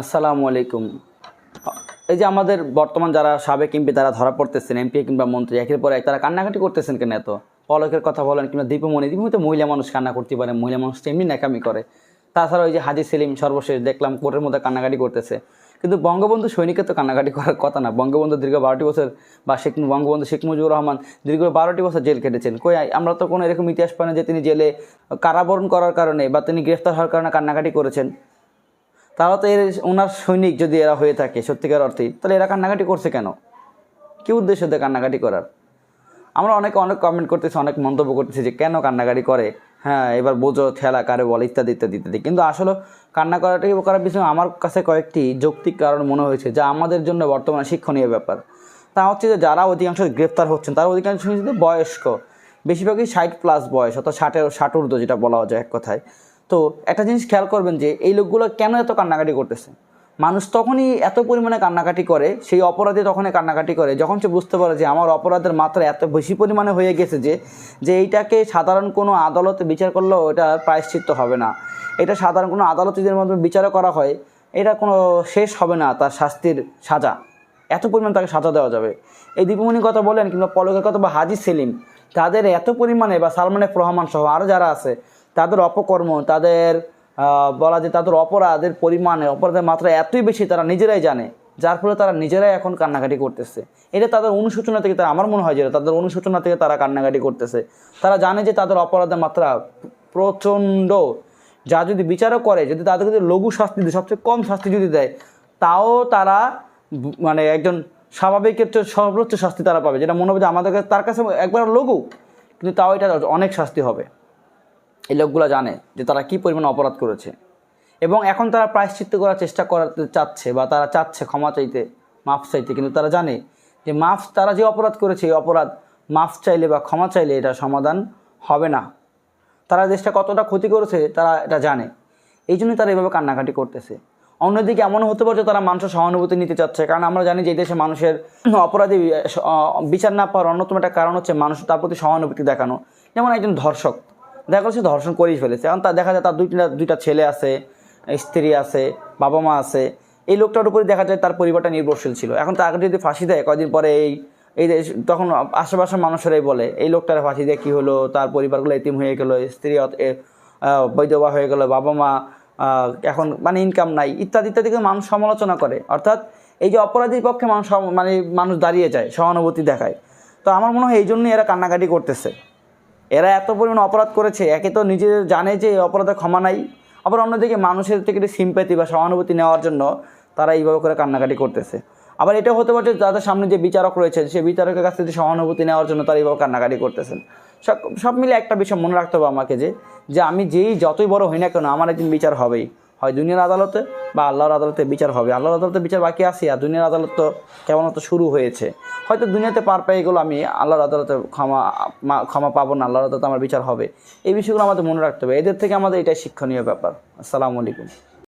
আসসালামু আলাইকুম। এই যে আমাদের বর্তমান যারা সাবেক এমপি, তারা ধরা পড়তেছেন, এমপি কিংবা মন্ত্রী, একের পর এক তারা কান্নাকাটি করতেছেন কেন এত? পলকের কথা বলেন কিংবা দীপমণি দীপমণি তো মহিলা মানুষ কান্না করতে পারে, মহিলা মানুষ তো এমনি ন্যাকামি করে। তাছাড়া ওই যে হাজি সেলিম সর্বশেষ দেখলাম কোর্টের মধ্যে কান্নাকাটি করতেছে। কিন্তু বঙ্গবন্ধু সৈনিকের তো কান্নাকাটি করার কথা না। বঙ্গবন্ধু দীর্ঘ বারোটি বছর বা শেখ, বঙ্গবন্ধু শেখ মুজিবুর রহমান দীর্ঘ বারোটি বছর জেল কেটেছেন কই, আমরা তো কোনো এরকম ইতিহাস পাই না যে তিনি জেলে কারাবরণ করার কারণে বা তিনি গ্রেফতার হওয়ার কারণে কান্নাকাটি করেছেন। তারা তো এর ওনার সৈনিক যদি এরা হয়ে থাকে, সত্যিকার অর্থে, তাহলে এরা কান্নাকাটি করছে কেন? কি উদ্দেশ্য দিয়ে কান্নাকাটি করার? আমরা অনেকে অনেক কমেন্ট করতেছি, অনেক মন্তব্য করতেছি যে কেন কান্নাকাটি করে? হ্যাঁ এবার বোঝো, ঠেলা, কারে বলে, ইত্যাদি ইত্যাদি ইত্যাদি। কিন্তু আসলে কান্না করাটাই করার পিছনে আমার কাছে কয়েকটি যৌক্তিক কারণ মনে হয়েছে, যা আমাদের জন্য বর্তমানে শিক্ষণীয় ব্যাপার। তা হচ্ছে যে যারা অধিকাংশ গ্রেপ্তার হচ্ছেন, তারা অধিকাংশ বয়স্ক। বেশিরভাগই ষাট প্লাস বয়স, অর্থাৎ ষাটের ষাট ঊর্ধ্ব যেটা বলা যায় এক কথায়। তো একটা জিনিস খেয়াল করবেন যে এই লোকগুলো কেন এত কান্নাকাটি করতেছে? মানুষ তখনই এত পরিমাণে কান্নাকাটি করে, সেই অপরাধী তখনই কান্নাকাটি করে, যখন সে বুঝতে পারে যে আমার অপরাধের মাত্রা এত বেশি পরিমাণে হয়ে গেছে যে যে এইটাকে সাধারণ কোনো আদালতে বিচার করলেও এটা প্রায়শ্চিত্ত হবে না। এটা সাধারণ কোনো আদালতের মাধ্যমে বিচারও করা হয়, এটা কোনো শেষ হবে না তার শাস্তির সাজা। এত পরিমাণ তাকে সাজা দেওয়া যাবে। এই দীপমণির কথা বলেন কিংবা পলকের কথা বা হাজি সেলিম, তাদের এত পরিমাণে বা সালমান এফ রহমান সহ আরও যারা আছে তাদের অপকর্ম, তাদের বলা যায় তাদের অপরাধের পরিমাণে, অপরাধের মাত্রা এতই বেশি তারা নিজেরাই জানে, যার ফলে তারা নিজেরাই এখন কান্নাকাটি করতেছে। এটা তাদের অনুশোচনা থেকে তারা, আমার মনে হয় যেটা তাদের অনুশোচনা থেকে তারা কান্নাকাটি করতেছে। তারা জানে যে তাদের অপরাধের মাত্রা প্রচণ্ড। যা যদি বিচারও করে, যদি তাদেরকে যদি লঘু শাস্তি দেয়, সবচেয়ে কম শাস্তি যদি দেয়, তাও তারা মানে একজন স্বাভাবিকের সর্বোচ্চ শাস্তি তারা পাবে, যেটা মনে হবে যে আমাদের কাছে, তার কাছে একবার লঘু, কিন্তু তাও এটা অনেক শাস্তি হবে। এই লোকগুলো জানে যে তারা কী পরিমাণ অপরাধ করেছে। এবং এখন তারা প্রায়শ্চিত্ত করার চেষ্টা করাতে চাচ্ছে বা তারা চাচ্ছে ক্ষমা চাইতে, মাফ চাইতে, কিন্তু তারা জানে যে মাফ, তারা যে অপরাধ করেছে এই অপরাধ, মাফ চাইলে বা ক্ষমা চাইলে এটা সমাধান হবে না। তারা দেশটা কতটা ক্ষতি করেছে তারা এটা জানে। এই জন্যই তারা এভাবে কান্নাকাটি করতেছে। অন্যদিকে এমনও হতে পারে তারা মানুষের সহানুভূতি নিতে চাচ্ছে, কারণ আমরা জানি যে দেশে মানুষের অপরাধী বিচার না পাওয়ার অন্যতম একটা কারণ হচ্ছে মানুষ তার প্রতি সহানুভূতি দেখানো। যেমন একজন ধর্ষক দেখা গেলো সে ধর্ষণ করেই ফেলেছে। কারণ তার দেখা যায় তার দুইটা দুইটা ছেলে আছে, স্ত্রী আছে, বাবা মা আছে। এই লোকটার উপরে দেখা যায় তার পরিবারটা নির্ভরশীল ছিল। এখন তাকে যদি ফাঁসি দেয় কদিন পরে এই এই তখন আশেপাশের মানুষেরাই বলে, এই লোকটার ফাঁসি দিয়ে কী হলো? তার পরিবারগুলো এতিম হয়ে গেলো, স্ত্রী বৈধবা হয়ে গেলো, বাবা মা এখন মানে ইনকাম নাই, ইত্যাদি ইত্যাদি মানুষ সমালোচনা করে। অর্থাৎ এই যে অপরাধীর পক্ষে মানুষ মানে মানুষ দাঁড়িয়ে যায়, সহানুভূতি দেখায়। তো আমার মনে হয় এই জন্যই এরা কান্নাকাটি করতেছে। এরা এত পরিমাণ অপরাধ করেছে, একে তো নিজে জানে যে এই অপরাধে ক্ষমা নাই। আবার অন্যদিকে মানুষের থেকে একটু সিম্প্যাথি বা সহানুভূতি নেওয়ার জন্য তারা এইভাবে করে কান্নাকাটি করতেছে। আবার এটা হতে পারে যে তাদের সামনে যে বিচারক রয়েছে, সে বিচারকের কাছ থেকে সহানুভূতি নেওয়ার জন্য তারা এইভাবে কান্নাকাটি করতেছেন। সব সব মিলে একটা বিষয় মনে রাখতে হবে আমাকে যে যে আমি যেই যতই বড় হই না কেন, আমার একদিন বিচার হবেই। হয় দুনিয়ার আদালতে বা আল্লাহর আদালতে বিচার হবে। আল্লাহর আদালতে বিচার বাকি আছে আর দুনিয়ার আদালত তো তো শুরু হয়েছে। হয়তো দুনিয়াতে পার পেয়ে এগুলো আমি, আল্লাহর আদালতে ক্ষমা ক্ষমা পাবো না, আল্লাহর আদালতে আমার বিচার হবে। এই বিষয়গুলো আমাদের মনে রাখতে হবে। এদের থেকে আমাদের এটাই শিক্ষণীয় ব্যাপার। আসসালামু আলাইকুম।